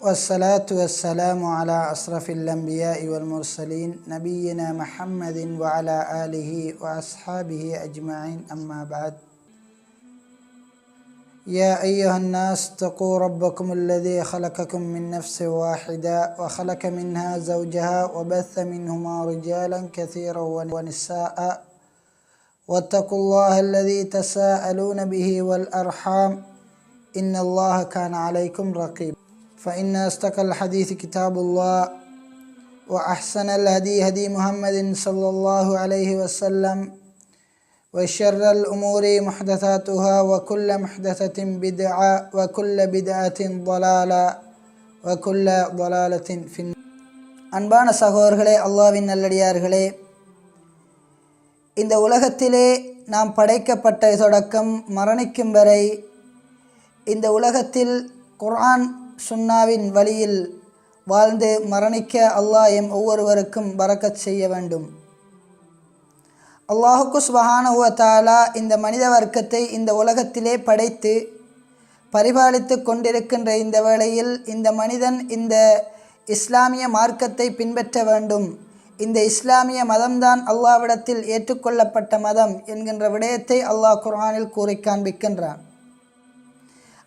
والصلاة والسلام على أشرف الأنبياء والمرسلين نبينا محمد وعلى آله وأصحابه أجمعين أما بعد. يا أيها الناس اتقوا ربكم الذي خلقكم من نفس واحدة وخلق منها زوجها وبث منهما رجالا كثيرا ونساء. واتقوا الله الذي تساءلون به والأرحام. إن الله كان عليكم رقيب فإن أصدق الحديث كتاب الله وأحسن الهدي هدي محمد صلى الله عليه وسلم وشر الأمور محدثاتها وكل محدثة بدعة وكل بدعة ضلالة وكل ضلالة في النار அன்பான சகோதரர்களே அல்லாவின் நல்லடியார்களே இந்த உலகத்திலே நாம் படைக்கப்பட்ட தொடக்கம் மரணிக்கும் வரை இந்த உலகத்தில் குர்ஆன் சுன்னாவின் வழியில் வாழ்ந்து மரணிக்க அல்லாஹ் எம் ஒவ்வொருவருக்கும் பறக்கச் செய்ய வேண்டும். அல்லாஹுக்கு சுபஹானஹுவ தாலா இந்த மனித வர்க்கத்தை இந்த உலகத்திலே படைத்து பரிபாலித்து கொண்டிருக்கின்ற இந்த வேளையில் இந்த மனிதன் இந்த இஸ்லாமிய மார்க்கத்தை பின்பற்ற வேண்டும். இந்த இஸ்லாமிய மதம்தான் அல்லாவிடத்தில் ஏற்றுக்கொள்ளப்பட்ட மதம் என்கின்ற விடயத்தை அல்லாஹ் குர்ஆனில் கூறி காண்பிக்கின்றான்.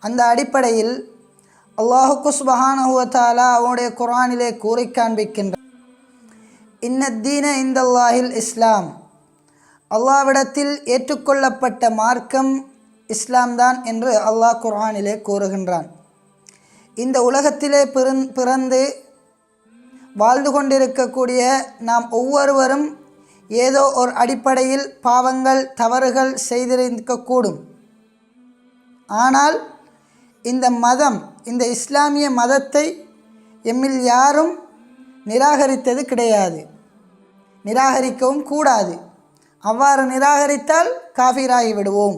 அந்த அடிப்படையில் அல்லாஹுக்கு சுபஹானஹுவத்தாலா அவனுடைய குர்ஆனிலே கூறி காண்பிக்கின்றான் இன்னத்தீன இந்த அல்லாஹில் இஸ்லாம். அல்லாவிடத்தில் ஏற்றுக்கொள்ளப்பட்ட மார்க்கம் இஸ்லாம் தான் என்று அல்லாஹ் குர்ஆனிலே கூறுகின்றான். இந்த உலகத்திலே பிறந்து வாழ்ந்து கொண்டிருக்கக்கூடிய நாம் ஒவ்வொருவரும் ஏதோ ஒரு அடிப்படையில் பாவங்கள் தவறுகள் செய்திருக்கக்கூடும். ஆனால் இந்த மதம் இந்த இஸ்லாமிய மதத்தை எம்மில் யாரும் நிராகரித்தது கிடையாது. நிராகரிக்கவும் கூடாது. அவ்வாறு நிராகரித்தால் காஃபிராகி விடுவோம்.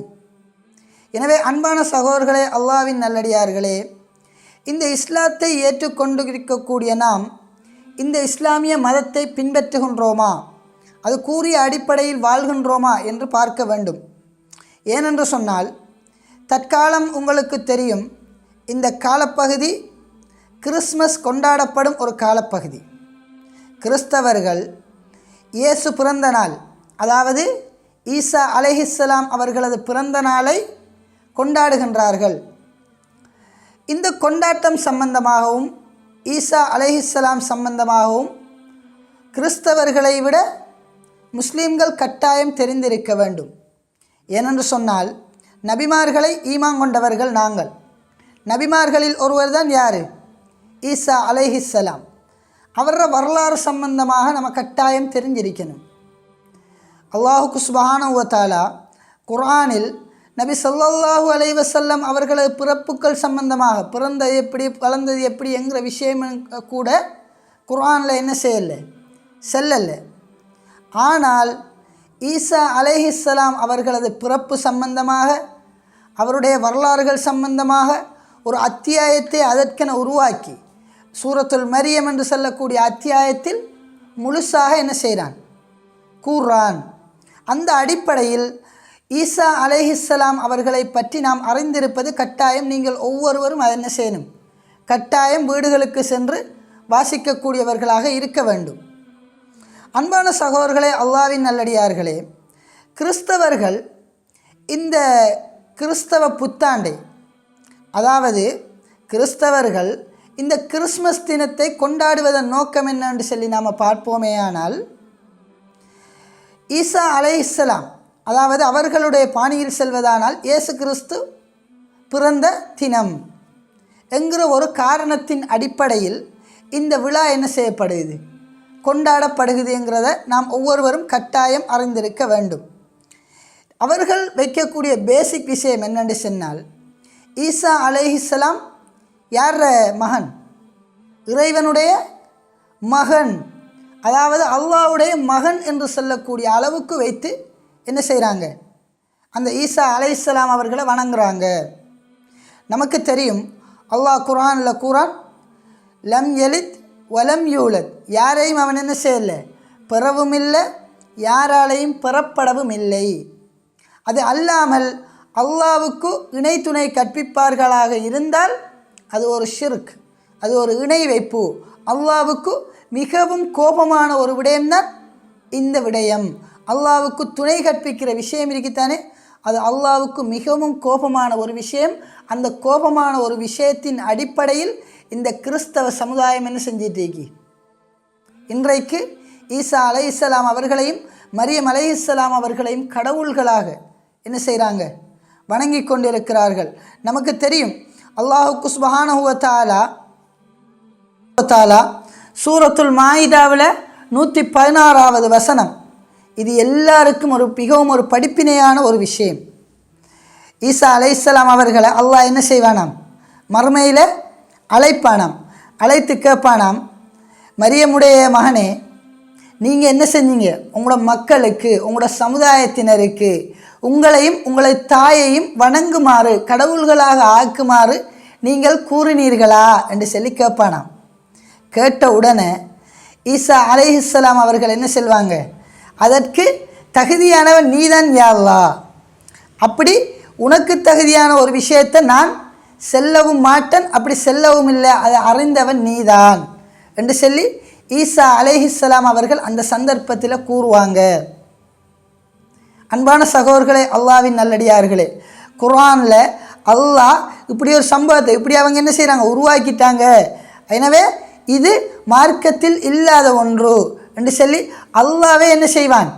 எனவே அன்பான சகோதர்களே அல்லாவின் நல்லடியார்களே இந்த இஸ்லாத்தை ஏற்றுக்கொண்டு இருக்கக்கூடிய நாம் இந்த இஸ்லாமிய மதத்தை பின்பற்றுகின்றோமா? அது கூறிய அடிப்படையில் வாழ்கின்றோமா என்று பார்க்க வேண்டும். ஏனென்று சொன்னால் தற்காலம் உங்களுக்கு தெரியும். இந்த காலப்பகுதி கிறிஸ்மஸ் கொண்டாடப்படும் ஒரு காலப்பகுதி. கிறிஸ்தவர்கள் இயேசு பிறந்த நாள் அதாவது ஈசா அலைஹிஸ்லாம் அவர்களது பிறந்த நாளை கொண்டாடுகின்றார்கள். இந்த கொண்டாட்டம் சம்பந்தமாகவும் ஈசா அலைஹிஸ்லாம் சம்பந்தமாகவும் கிறிஸ்தவர்களை விட முஸ்லீம்கள் கட்டாயம் தெரிந்திருக்க வேண்டும். ஏனென்று சொன்னால் நபிமார்களை ஈமாங்கொண்டவர்கள் நாங்கள். நபிமார்களில் ஒருவர் தான் யார்? ஈசா அலைஹிஸ்ஸலாம் அவர வரலாறு சம்பந்தமாக நம்ம கட்டாயம் தெரிஞ்சிருக்கணும். அல்லாஹு குஸ்பஹானுவத்தாலா குரானில் நபி சொல்லல்லாஹு அலைவசல்லம் அவர்களது பிறப்புக்கள் சம்பந்தமாக பிறந்தது எப்படி வளர்ந்தது எப்படி என்கிற விஷயம் கூட குர்ஆனில் என்ன செய்யலை? செல்லலை. ஆனால் ஈசா அலைஹிஸ்ஸலாம் அவர்களது பிறப்பு சம்பந்தமாக அவருடைய வரலாறுகள் சம்பந்தமாக ஒரு அத்தியாயத்தை அதற்கென உருவாக்கி சூரத்துல் மரியம் என்று சொல்லக்கூடிய அத்தியாயத்தில் முழுசாக என்ன செய்கிறான்? கூறான். அந்த அடிப்படையில் ஈசா அலேஹிஸ்லாம் அவர்களை பற்றி நாம் அறிந்திருப்பது கட்டாயம் நீங்கள் ஒவ்வொருவரும் அதை என்ன செய்யணும்? கட்டாயம் வீடுகளுக்கு சென்று வாசிக்கக்கூடியவர்களாக இருக்க வேண்டும். அன்பான சகோதரர்களே அல்லாவின் நல்லடியார்களே கிறிஸ்தவர்கள் இந்த கிறிஸ்தவ புத்தாண்டை. அதாவது கிறிஸ்தவர்கள் இந்த கிறிஸ்மஸ் தினத்தை கொண்டாடுவதன் நோக்கம் என்னன்னு சொல்லி நாம் பார்ப்போமேயானால் ஈசா அலை இஸ்லாம் அதாவது அவர்களுடைய பாணியில் செல்வதானால் இயேசு கிறிஸ்து பிறந்த தினம். என்கிற ஒரு காரணத்தின் அடிப்படையில் இந்த விழா என்ன செய்யப்படுது? கொண்டாடப்படுகிறதுங்கிறத நாம் ஒவ்வொருவரும் கட்டாயம் அறிந்திருக்க வேண்டும். அவர்கள் வைக்கக்கூடிய பேசிக் விஷயம் என்னென்று சொன்னால் ஈசா அலேஹிஸ்லாம் யார் மகன்? இறைவனுடைய மகன். அதாவது அல்லாவுடைய மகன் என்று சொல்லக்கூடிய அளவுக்கு வைத்து என்ன செய்கிறாங்க அந்த ஈசா அலைஹிஸ்ஸலாம் அவர்களை வணங்குறாங்க. நமக்கு தெரியும் அல்லாஹ் குரானில் கூறான் லம் எலித் வலம் யூலத். யாரையும் அவன் என்ன செய்யல? பிறவும் இல்லை யாராலையும் பிறப்படவும் இல்லை அது அல்லாமல் அல்லாவுக்கு இணை துணை கற்பிப்பார்களாக இருந்தால் அது ஒரு ஷிர்க் அது ஒரு இணை வைப்பு. அல்லாவுக்கு மிகவும் கோபமான ஒரு விடயம்தான் இந்த விடயம். அல்லாவுக்கு துணை கற்பிக்கிற விஷயம் இருக்குத்தானே அது அல்லாவுக்கு மிகவும் கோபமான ஒரு விஷயம். அந்த கோபமான ஒரு விஷயத்தின் அடிப்படையில் இந்த கிறிஸ்தவ சமுதாயம் என்ன செஞ்சிட்டிருக்கி இன்றைக்கு ஈசா அலைஹிஸ்ஸலாம் அவர்களையும் மரியம் அலைஹிஸ்ஸலாம் அவர்களையும் கடவுள்களாக என்ன செய்கிறாங்க வணங்கி கொண்டிருக்கிறார்கள். நமக்கு தெரியும் அல்லாஹுக்கு சுபஹானஹுவத்தாலா தாலா சூரத்துல் மாயிதாவில் நூற்றி பதினாறாவது வசனம். இது எல்லாருக்கும் ஒரு மிகவும் ஒரு படிப்பினையான ஒரு விஷயம். ஈசா அலைசலாம் அவர்களை அல்லாஹ் என்ன செய்வானாம்? மறுமையில் அழைப்பானாம். அழைத்து கேட்பானாம் மரியமுடைய மகனே நீங்கள் என்ன செஞ்சீங்க? உங்களோட மக்களுக்கு உங்களோட சமுதாயத்தினருக்கு உங்களையும் உங்களை தாயையும் வணங்குமாறு கடவுள்களாக ஆக்குமாறு நீங்கள் கூறினீர்களா? என்று சொல்லி கேட்பானாம். கேட்ட உடனே ஈசா அலைஹிஸ்ஸலாம் அவர்கள் என்ன செல்வாங்க? அதற்கு தகுதியானவன் நீதான் யாழ்லா அப்படி உனக்கு தகுதியான ஒரு விஷயத்தை நான் செல்லவும் மாட்டேன் அப்படி செல்லவும் இல்லை அதை அறிந்தவன் நீதான். என்று சொல்லி ஈசா அலைஹிஸ்ஸலாம் அவர்கள் அந்த சந்தர்ப்பத்தில் கூறுவாங்க. அன்பான சகோதர்களே அல்லாவின் நல்லடியார்களே. குர்ஆனில் அல்லாஹ் இப்படி ஒரு சம்பவத்தை இப்படி அவங்க என்ன செய்கிறாங்க உருவாக்கிட்டாங்க. எனவே இது மார்க்கத்தில் இல்லாத ஒன்று என்று சொல்லி அல்லாவே என்ன செய்வான்?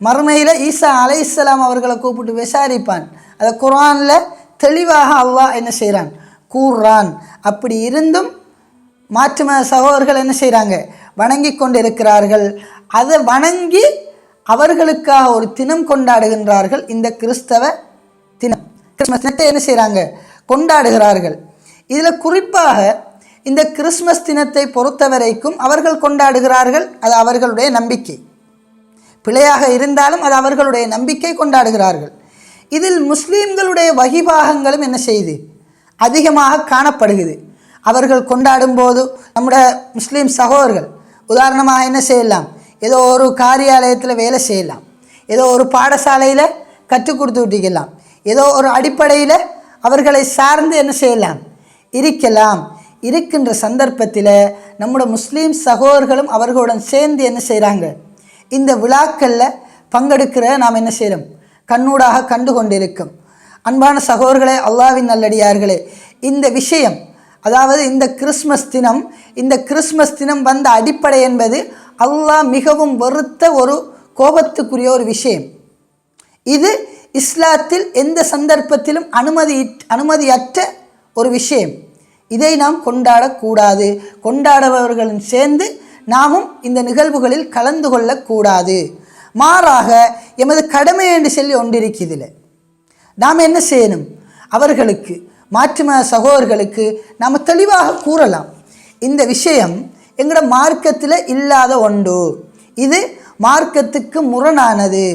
மறுமையில் ஈசா அலைஹிஸ்ஸலாம் அவர்களை கூப்பிட்டு விசாரிப்பான். அதை குர்ஆனில் தெளிவாக அல்லாஹ் என்ன செய்கிறான் கூறுறான். அப்படி இருந்தும் மாற்று சகோதரர்கள் என்ன செய்கிறாங்க வணங்கி கொண்டு இருக்கிறார்கள் அதை வணங்கி அவர்களுக்காக ஒரு தினம் கொண்டாடுகின்றார்கள் இந்த கிறிஸ்தவ தினம். கிறிஸ்மஸ் தினத்தை என்ன செய்கிறாங்க கொண்டாடுகிறார்கள். இதில் குறிப்பாக இந்த கிறிஸ்மஸ் தினத்தை பொறுத்தவரைக்கும் அவர்கள் கொண்டாடுகிறார்கள் அது அவர்களுடைய நம்பிக்கை. பிழையாக இருந்தாலும் அது அவர்களுடைய நம்பிக்கை கொண்டாடுகிறார்கள். இதில் முஸ்லீம்களுடைய வகிபாகங்களும் என்ன செய்து? அதிகமாக காணப்படுகிறது. அவர்கள் கொண்டாடும் போது நம்முடைய முஸ்லீம் சகோதரர்கள் உதாரணமாக என்ன செய்யலாம்? ஏதோ ஒரு காரியாலயத்தில் வேலை செய்யலாம். ஏதோ ஒரு பாடசாலையில் கற்றுக் கொடுத்து விட்டுக்கலாம் ஏதோ ஒரு அடிப்படையில் அவர்களை சார்ந்து என்ன செய்யலாம்? இருக்கலாம். இருக்கின்ற சந்தர்ப்பத்தில் நம்முடைய முஸ்லீம் சகோதரர்களும் அவர்களுடன் சேர்ந்து என்ன செய்கிறாங்க இந்த விழாக்களில் பங்கெடுக்கிற நாம் என்ன செய்கிறோம் கண்ணூடாக கண்டு கொண்டிருக்கும். அன்பான சகோதரர்களே அல்லாவின் நல்லடியார்களே இந்த விஷயம் அதாவது இந்த கிறிஸ்மஸ் தினம் இந்த கிறிஸ்மஸ் தினம் வந்த அடிப்படை என்பது அல்லாஹ் மிகவும் வெறுத்த ஒரு கோபத்துக்குரிய ஒரு விஷயம். இது இஸ்லாத்தில் எந்த சந்தர்ப்பத்திலும் அனுமதி அனுமதியற்ற ஒரு விஷயம். இதை நாம் கொண்டாடக்கூடாது. கொண்டாடுபவர்களும் சேர்ந்து நாமும் இந்த நிகழ்வுகளில் கலந்து கொள்ளக்கூடாது. மாறாக எமது கடமை என்று சொல்லி ஒன்றிருக்கிறதுல நாம் என்ன செய்யணும்? அவர்களுக்கு மாற்று சகோதரர்களுக்கு நாம் தெளிவாக கூறலாம். இந்த விஷயம் எங்களோட மார்க்கத்தில் இல்லாத ஒன்று. இது மார்க்கத்துக்கு முரணானது.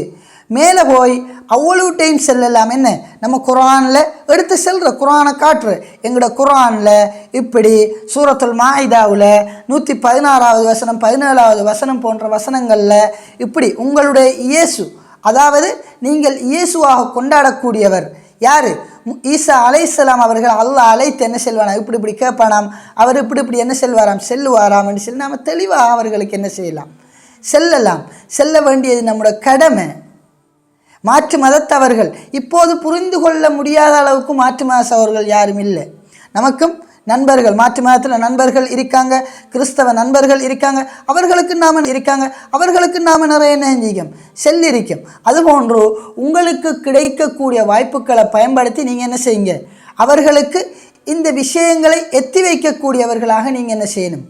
மேலே போய் அவ்வளவு டைம் செல்லலாம். என்ன? நம்ம குரானில் எடுத்து செல்கிற குரானை காட்டுற. எங்களோட குரானில் இப்படி சூரத்துல் மாயிதாவில் நூற்றி பதினாறாவது வசனம் பதினேழாவது வசனம் போன்ற வசனங்களில் இப்படி உங்களுடைய இயேசு அதாவது நீங்கள் இயேசுவாக கொண்டாடக்கூடியவர் யார்? ஈசா அலைசலாம் அவர்கள் அல்லாஹ் அழைத்து என்ன செல்வானா இப்படி இப்படி கேட்பானாம். அவர் இப்படி இப்படி என்ன செல்வாராம்? செல்லுவாராம் என்று சொல்லி நாம் தெளிவாக அவர்களுக்கு என்ன செய்யலாம்? செல்லலாம். செல்ல வேண்டியது நம்முடைய கடமை. மாற்று மதத்தவர்கள் இப்போது புரிந்து கொள்ள முடியாத அளவுக்கு மாற்று மதத்தவர்கள் யாரும் இல்லை. நமக்கும் நண்பர்கள் மாற்று மதத்தில் நண்பர்கள் இருக்காங்க கிறிஸ்தவ நண்பர்கள் இருக்காங்க அவர்களுக்கு நாம் இருக்காங்க அவர்களுக்கு நாம் நிறைய நெஞ்சிக்கும் செல்லிருக்கும். அதுபோன்று உங்களுக்கு கிடைக்கக்கூடிய வாய்ப்புகளை பயன்படுத்தி நீங்கள் என்ன செய்யுங்க? அவர்களுக்கு இந்த விஷயங்களை எத்தி வைக்கக்கூடியவர்களாக நீங்கள் என்ன செய்யணும்?